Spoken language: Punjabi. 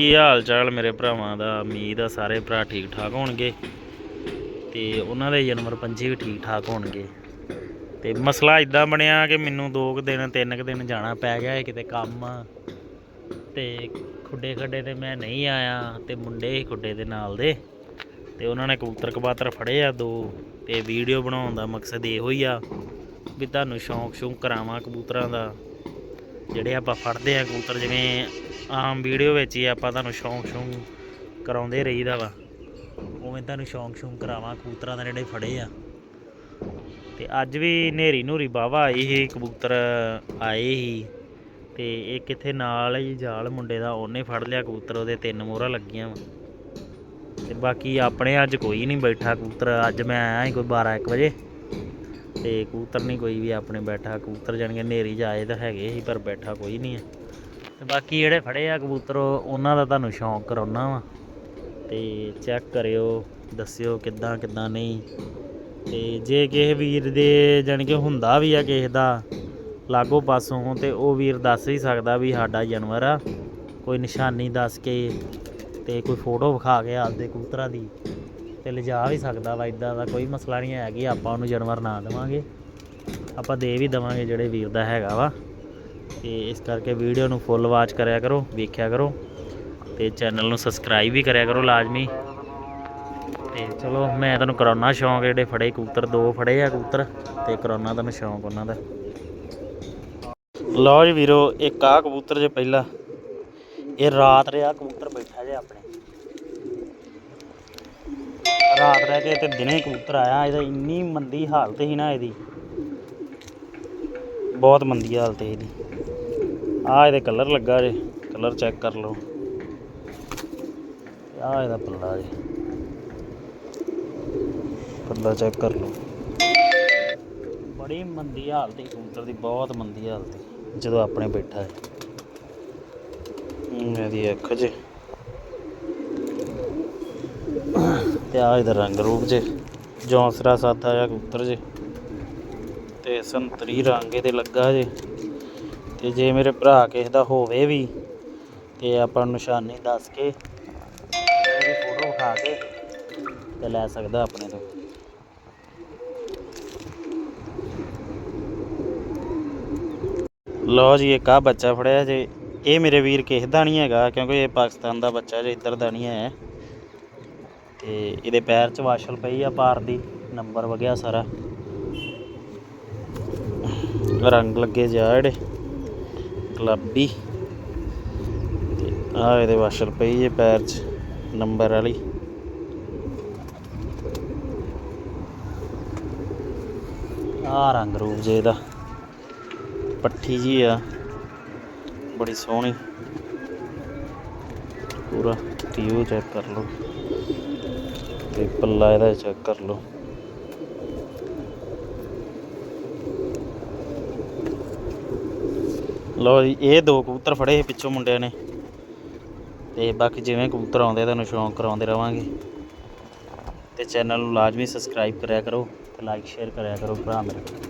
ਕੀ ਹਾਲ ਚਾਲ ਮੇਰੇ ਭਰਾਵਾਂ ਦਾ? ਉਮੀਦ ਆ ਸਾਰੇ ਭਰਾ ਠੀਕ ਠਾਕ ਹੋਣਗੇ ਤੇ ਉਹਨਾਂ ਦੇ ਜਨਮਰ ਪੰਛੀ ਵੀ ਠੀਕ ਠਾਕ ਹੋਣਗੇ। ਤੇ ਮਸਲਾ ਇਦਾਂ ਬਣਿਆ ਕਿ ਮੈਨੂੰ ਦੋ ਕੁ ਦਿਨ, ਤਿੰਨ ਕੁ ਦਿਨ ਜਾਣਾ ਪੈ ਗਿਆ ਹੈ ਕਿਤੇ ਕੰਮ। ਤੇ ਖੁੱਡੇ ਖੱਡੇ ਤੇ ਮੈਂ ਨਹੀਂ ਆਇਆ ਤੇ ਮੁੰਡੇ ਹੀ ਖੁੱਡੇ ਦੇ ਨਾਲ ਦੇ। ਤੇ ਉਹਨਾਂ ਨੇ ਕਬੂਤਰ ਕਬਾਤਰ ਫੜੇ ਆ ਦੋ ਤੇ ਵੀਡੀਓ ਬਣਾਉਣ ਦਾ ਮਕਸਦ ਇਹੋ ਹੀ ਆ ਵੀ ਤੁਹਾਨੂੰ ਸ਼ੌਂਕ ਸ਼ੌਂਕ ਕਰਾਵਾਂ ਕਬੂਤਰਾਂ ਦਾ। ਜਿਹੜੇ ਆਪਾਂ ਫੜਦੇ ਆ ਕਬੂਤਰ, ਜਿਵੇਂ ਆਮ ਵੀਡੀਓ ਵਿੱਚ ਹੀ ਆਪਾਂ ਤੁਹਾਨੂੰ ਸ਼ੌਂਕ ਸ਼ੌਂਕ ਕਰਾਉਂਦੇ ਰਹੀਦਾ ਵਾ। ਉਵੇਂ ਤੁਹਾਨੂੰ ਸ਼ੌਂਕ ਸ਼ੌਂਕ ਕਰਾਵਾਂ, ਕਬੂਤਰਾਂ ਦੇ ਜਿਹੜੇ ਫੜੇ ਆ। ਤੇ ਅੱਜ ਵੀ ਨੇਰੀ ਨੂਰੀ ਬਾਵਾ ਆਈ ਸੀ, ਕਬੂਤਰ ਆਏ ਸੀ। ਤੇ ਇਹ ਕਿੱਥੇ ਨਾਲ ਹੀ ਜਾਲ ਮੁੰਡੇ ਦਾ, ਉਹਨੇ ਫੜ ਲਿਆ ਕਬੂਤਰ, ਉਹਦੇ ਤਿੰਨ ਮੋਹਰਾਂ ਲੱਗੀਆਂ ਵਾ। ਤੇ ਬਾਕੀ ਆਪਣੇ ਅੱਜ ਕੋਈ ਨਹੀਂ ਬੈਠਾ ਕਬੂਤਰ, ਅੱਜ ਮੈਂ ਆਇਆ ਸੀ ਕੋਈ 12 1 ਵਜੇ। ਤੇ ਕਬੂਤਰ ਨਹੀਂ ਕੋਈ ਵੀ ਆਪਣੇ ਬੈਠਾ, ਕਬੂਤਰ ਜਾਣਗੇ ਨੇਰੀ ਜਾਏ ਤਾਂ ਹੈਗੇ ਸੀ, ਪਰ ਬੈਠਾ ਕੋਈ ਨਹੀਂ ਹੈ ਤੇ ਬਾਕੀ ਜਿਹੜੇ ਫੜੇ ਆ ਕਬੂਤਰ, ਉਹਨਾਂ ਦਾ ਤੁਹਾਨੂੰ ਸ਼ੌਂਕ ਕਰਾਉਣਾ ਵਾ। ਤੇ ਚੈੱਕ ਕਰਿਓ, ਦੱਸਿਓ ਕਿੱਦਾਂ ਕਿੱਦਾਂ ਨਹੀਂ। ਤੇ ਜੇ ਕਿਸੇ ਵੀਰ ਦੇ ਜਾਣੀ ਕਿ ਹੁੰਦਾ ਵੀ ਆ ਕਿਸੇ ਦਾ ਲਾਗੋ ਪਾਸੋਂ, ਤੇ ਉਹ ਵੀਰ ਦੱਸ ਹੀ ਸਕਦਾ ਵੀ ਸਾਡਾ ਜਾਨਵਰ ਆ। ਕੋਈ ਨਿਸ਼ਾਨੀ ਦੱਸ ਕੇ ਤੇ ਕੋਈ ਫੋਟੋ ਵਿਖਾ ਕੇ ਆਪਦੇ ਕਬੂਤਰਾਂ ਦੀ ਤੇ ਲਿਜਾ ਵੀ ਸਕਦਾ ਵਾ। ਇਦਾਂ ਦਾ ਕੋਈ ਮਸਲਾ ਨਹੀਂ ਹੈ ਕਿ ਆਪਾਂ ਉਹਨੂੰ ਜਾਨਵਰ ਨਾ ਦੇਵਾਂਗੇ। ਆਪਾਂ ਦੇ ਵੀ ਦੇਵਾਂਗੇ ਜਿਹੜੇ ਵੀਰ ਦਾ ਹੈਗਾ ਵਾ। ਤੇ ਇਸ ਕਰਕੇ ਵੀਡੀਓ ਨੂੰ ਫੁੱਲ ਵਾਚ ਕਰਿਆ ਕਰੋ, ਵੇਖਿਆ ਕਰੋ ਤੇ ਚੈਨਲ ਨੂੰ ਸਬਸਕ੍ਰਾਈਬ ਵੀ ਕਰਿਆ ਕਰੋ ਲਾਜ਼ਮੀ। ਤੇ ਚਲੋ, ਮੈਂ ਤੁਹਾਨੂੰ ਕਰਾਉਣਾ ਸ਼ੌਂਕ, ਜਿਹੜੇ ਫੜੇ ਕਬੂਤਰ, ਦੋ ਫੜੇ ਆ ਕਬੂਤਰ ਤੇ ਕਰਾਉਣਾ ਤੁਹਾਨੂੰ ਸ਼ੌਂਕ ਉਹਨਾਂ ਦਾ। ਲਓ ਜੀ ਵੀਰੋ, ਇੱਕ ਆ ਕਬੂਤਰ ਜੇ ਪਹਿਲਾ। ਇਹ ਰਾਤ ਰਿਆ ਕਬੂਤਰ ਬੈਠਾ ਜੇ ਆਪਣੇ। ਰਾਤ ਰਹਿ ਕੇ ਤੇ ਦਿਨੇ ਕਬੂਤਰ ਆਇਆ, ਇਹਦਾ ਇੰਨੀ ਮੰਦੀ ਹਾਲਤ ਸੀ ਨਾ ਇਹਦੀ। ਬਹੁਤ ਮੰਦੀ ਹਾਲਤ ਹੈ ਇਹਦੀ। ਆ ਇਹਦੇ ਕਲਰ ਲੱਗਾ ਜੇ ਕਲਰ ਚੈੱਕ ਕਰ ਲਓ। ਆ ਇਹਦਾ ਪੱਲਾ ਜੇ। ਪੱਲਾ ਚੈੱਕ ਕਰ ਲਓ। ਬੜੀ ਮੰਦੀ ਹਾਲਤ ਹੈ ਕਬੂਤਰ ਦੀ, ਬਹੁਤ ਮੰਦੀ ਹਾਲਤ ਹੈ ਜਦੋਂ ਆਪਣੇ ਬੈਠਾ ਹੈ, ਇਹਦੀ ਅੱਖ ਜੇ। ਤੇ ਆ ਇਹਦਾ ਰੰਗ ਰੂਪ ਜੇ, ਜੌਂਸਰਾ ਸਾਦਾ ਜਿਹਾ ਕਬੂਤਰ ਜੇ। ਤੇ ਸੰਤਰੀ ਰੰਗ ਇਹਦੇ ਲੱਗਾ ਜੇ। ਤੇ ਜੇ ਮੇਰੇ ਭਰਾ ਕਿਸੇ ਦਾ ਹੋਵੇ ਵੀ, ਤੇ ਆਪਾਂ ਨੂੰ ਨਿਸ਼ਾਨੀ ਦੱਸ ਕੇ ਇਹਦੀ ਫੋਟੋ ਉਠਾ ਕੇ ਤੇ ਲੈ ਸਕਦਾ ਆਪਣੇ ਤੋਂ। ਲਓ ਜੀ, ਇੱਕ ਆ ਬੱਚਾ ਫੜਿਆ ਜੇ। ਇਹ ਮੇਰੇ ਵੀਰ ਕਿਸੇ ਦਾ ਨਹੀਂ ਹੈਗਾ, ਕਿਉਂਕਿ ਇਹ ਪਾਕਿਸਤਾਨ ਦਾ ਬੱਚਾ ਜੇ, ਇੱਧਰ ਦਾ ਨਹੀਂ ਹੈ। ਤੇ ਇਹਦੇ ਪੈਰ 'ਚ ਵਾਸ਼ਲ ਪਈ ਆ ਪਾਰ ਦੀ, ਨੰਬਰ ਵਗਿਆ ਸਾਰਾ। ਰੰਗ ਲੱਗੇ ਜਾ ਜਿਹੜੇ। ਗੁਲਾਬੀ ਤੇ ਆ ਇਹਦੇ ਵਾਸ਼ਲ ਪਈ ਜੇ ਪੈਰ 'ਚ, ਨੰਬਰ ਵਾਲੀ। ਆ ਰੰਗ ਰੂਪ ਜੇ ਇਹਦਾ। ਪੱਠੀ ਜੀ ਆ। ਬੜੀ ਸੋਹਣੀ। ਪੂਰਾ ਟੀਓ ਚੈੱਕ ਕਰ ਲਓ। ਤੇ ਪੱਲਾ ਇਹਦਾ ਚੈੱਕ ਕਰ ਲਓ। ਲਓ ਜੀ, ਇਹ ਦੋ ਕਬੂਤਰ ਫੜੇ ਸੀ ਪਿੱਛੋਂ ਮੁੰਡਿਆਂ ਨੇ। ਤੇ ਬਾਕੀ ਜਿਵੇਂ ਕਬੂਤਰ ਆਉਂਦੇ ਤੁਹਾਨੂੰ ਸ਼ੌਂਕ ਕਰਾਉਂਦੇ ਰਵਾਂਗੇ। ਤੇ ਚੈਨਲ ਨੂੰ ਲਾਜ਼ਮੀ ਸਬਸਕ੍ਰਾਈਬ ਕਰਿਆ ਕਰੋ ਤੇ ਲਾਈਕ ਸ਼ੇਅਰ ਕਰਿਆ ਕਰੋ ਭਰਾ ਮੇਰੇ